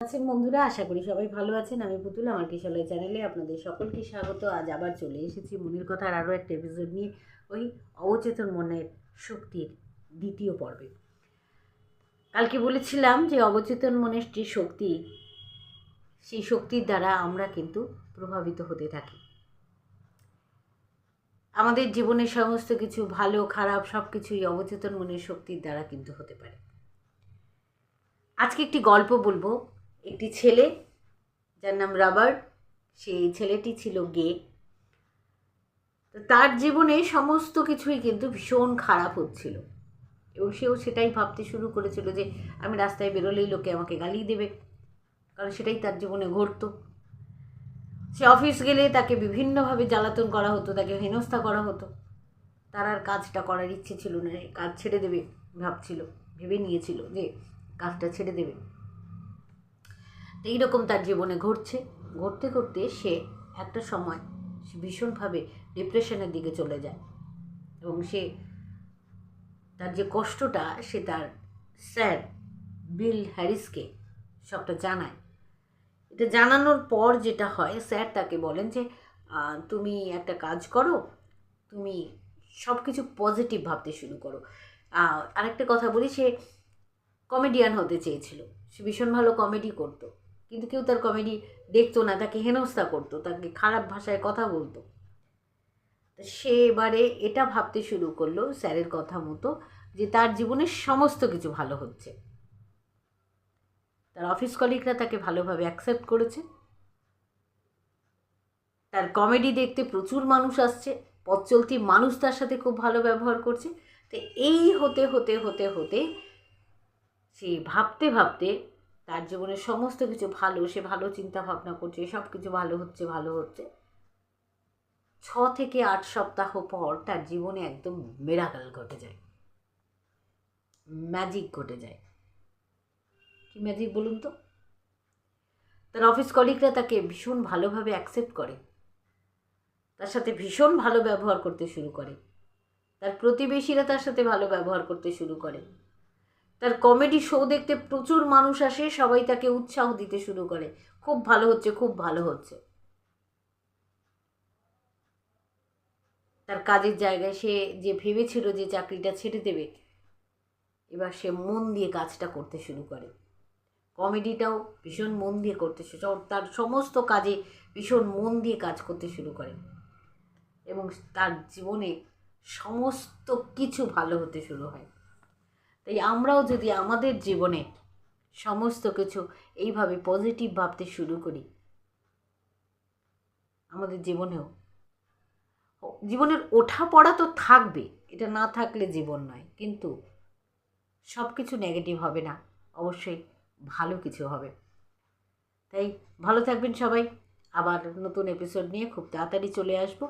আছেন বন্ধুরা? আশা করি সবাই ভালো আছেন। আমি পুতুল, আমার কিশলয় চ্যানেলে আপনাদের সকলকে স্বাগত। আজ আবার চলে এসেছি মনের কথার আরও একটা এপিসোড নিয়ে ওই অবচেতন মনের শক্তির দ্বিতীয় পর্বে। কালকে বলেছিলাম যে অবচেতন মনের যে শক্তি, সেই শক্তির দ্বারা আমরা কিন্তু প্রভাবিত হতে থাকি। আমাদের জীবনের সমস্ত কিছু ভালো, খারাপ সব কিছুই অবচেতন মনের শক্তির দ্বারা কিন্তু হতে পারে। আজকে একটি গল্প বলব। একটি ছেলে, যার নাম রাবার সেই ছেলেটি ছিল গে। তার জীবনে সমস্ত কিছুই কিন্তু ভীষণ খারাপ হচ্ছিল। এবং সেও সেটাই ভাবতে শুরু করেছিল যে, আমি রাস্তায় বেরোলেই লোকে আমাকে গালি দেবে, কারণ সেটাই তার জীবনে ঘটতো। সে অফিস গেলে তাকে বিভিন্নভাবে জ্বালাতন করা হতো, তাকে হেনস্থা করা হতো। তার আর কাজটা করার ইচ্ছে ছিল না, কাজ ছেড়ে দেবে, ভাবছিল, ভেবে নিয়েছিল যে কাজটা ছেড়ে দেবে। তো এইরকম তার জীবনে ঘটছে। ঘটতে ঘটতে সে একটা সময় সে ভীষণভাবে ডিপ্রেশনের দিকে চলে যায় এবং সে তার যে কষ্টটা, সে তার স্যার বিল হ্যারিসকে সবটা জানায়। এটা জানানোর পর যেটা হয়, স্যার তাকে বলেন যে তুমি একটা কাজ করো, তুমি সব কিছু পজিটিভ ভাবতে শুরু করো। আরেকটা কথা বলি, সে কমেডিয়ান হতে চেয়েছিল। সে ভীষণ ভালো কমেডি করতো। কিন্তু কেউ তার কমেডি দেখতো না, তাকে হেনস্থা করতো, তাকে খারাপ ভাষায় কথা বলতো। সে এবারে এটা ভাবতে শুরু করল স্যারের কথা মতো যে তার জীবনের সমস্ত কিছু ভালো হচ্ছে। তার অফিস কলিগরা তাকে ভালোভাবে অ্যাকসেপ্ট করেছে। তার কমেডি দেখতে প্রচুর মানুষ আসছে, পথ চলতি মানুষ তার সাথে খুব ভালো ব্যবহার করছে। তো এই হতে হতে হতে হতে সে ভাবতে ভাবতে তার জীবনের সমস্ত কিছু ভালো, সে ভালো চিন্তা ভাবনা করছে, সব কিছু ভালো হচ্ছে ভালো হচ্ছে। ছ থেকে আট সপ্তাহ পর তার জীবনে একদম মেরাকাল ঘটে যায়। ম্যাজিক ঘটে যায়। কি ম্যাজিক বলুন তো? তার অফিস কলিগরা তাকে ভীষণ ভালোভাবে অ্যাকসেপ্ট করে। তার সাথে ভীষণ ভালো ব্যবহার করতে শুরু করে। তার প্রতিবেশীরা তার সাথে ভালো ব্যবহার করতে শুরু করে। তার কমেডি শো দেখতে প্রচুর মানুষ আসে, সবাই তাকে উৎসাহ দিতে শুরু করে। খুব ভালো হচ্ছে, খুব ভালো হচ্ছে। তার কাজের জায়গায় সে যে ভেবেছিল যে চাকরিটা ছেড়ে দেবে, এবার সে মন দিয়ে কাজটা করতে শুরু করে। কমেডিটাও ভীষণ মন দিয়ে করতে শুরু তার সমস্ত কাজে ভীষণ মন দিয়ে কাজ করতে শুরু করে। এবং তার জীবনে সমস্ত কিছু ভালো হতে শুরু হয়। তাই আমরাও যদি আমাদের জীবনে সমস্ত কিছু এইভাবে পজিটিভ ভাবতে শুরু করি, আমাদের জীবনেও, জীবনের ওঠা পড়া তো থাকবে, এটা না থাকলে জীবন নয়, কিন্তু সব কিছু নেগেটিভ হবে না, অবশ্যই ভালো কিছু হবে। তাই ভালো থাকবেন সবাই, আবার নতুন এপিসোড নিয়ে খুব তাড়াতাড়ি চলে আসব।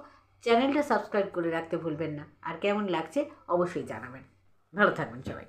চ্যানেলটা সাবস্ক্রাইব করে রাখতে ভুলবেন না, আর কেমন লাগছে অবশ্যই জানাবেন। ভালো থাকবেন সবাই।